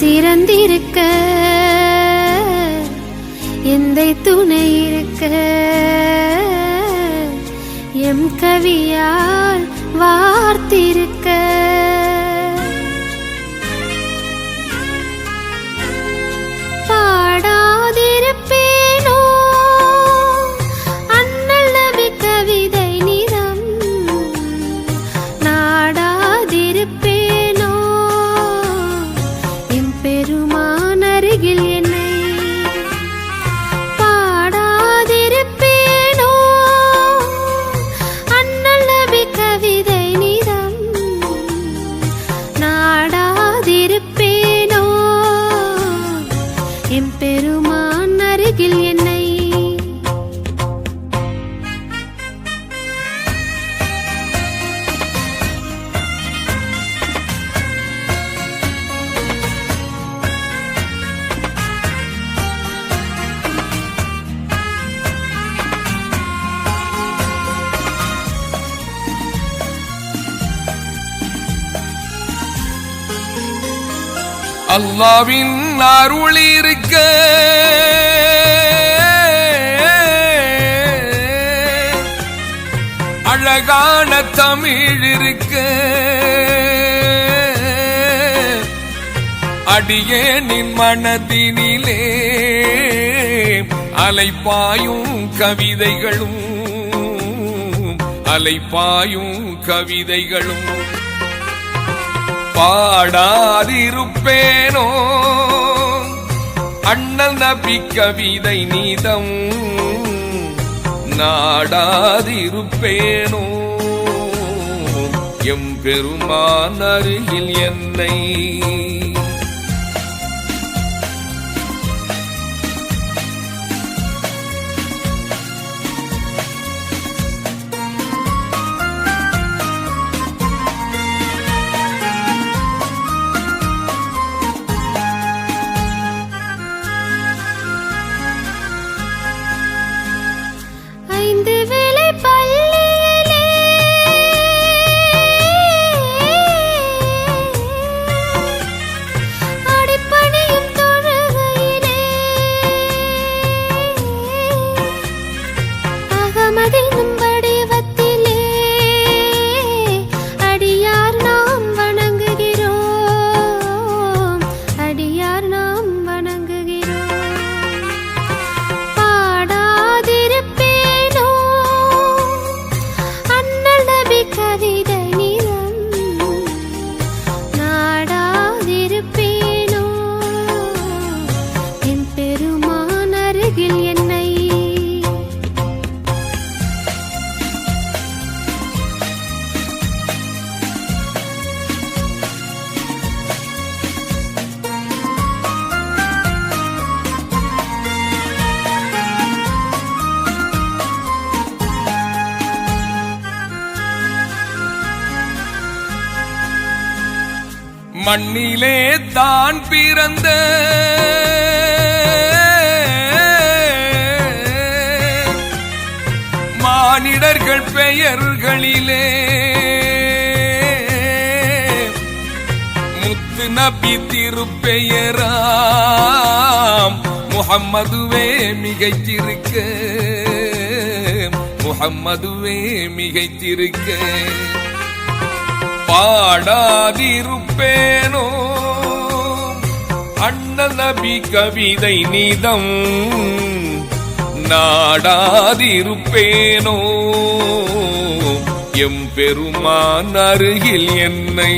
சிறந்திருக்க எந்தை துணை இருக்க எம் கவியால் வார்த்திருக்க. அல்லாவின் அருள் இருக்க. அழகான தமிழ் இருக்க. அடியேனின் மனதினிலே அலைப்பாயும் கவிதைகளும் அலைப்பாயும் கவிதைகளும். பாடாதிருப்பேனோ? அண்ணல் நபி கவிதை நீதம் நாடாதிருப்பேனோ? எம் பெருமான் அருகில் என்னை மண்ணிலே தான் பிறந்த. மானிடர்கள் பெயர்களிலே. முத்து நபி திருப்பெயராம். முகம்மதுவே மிகைத்திருக்க. முகம்மதுவே மிகைத்திருக்க. பாடாதிருப்பேனோ? அண்ணல் நபி கவிதை நிதம் நாடாதிருப்பேனோ? எம் பெருமான் அருகில் என்னை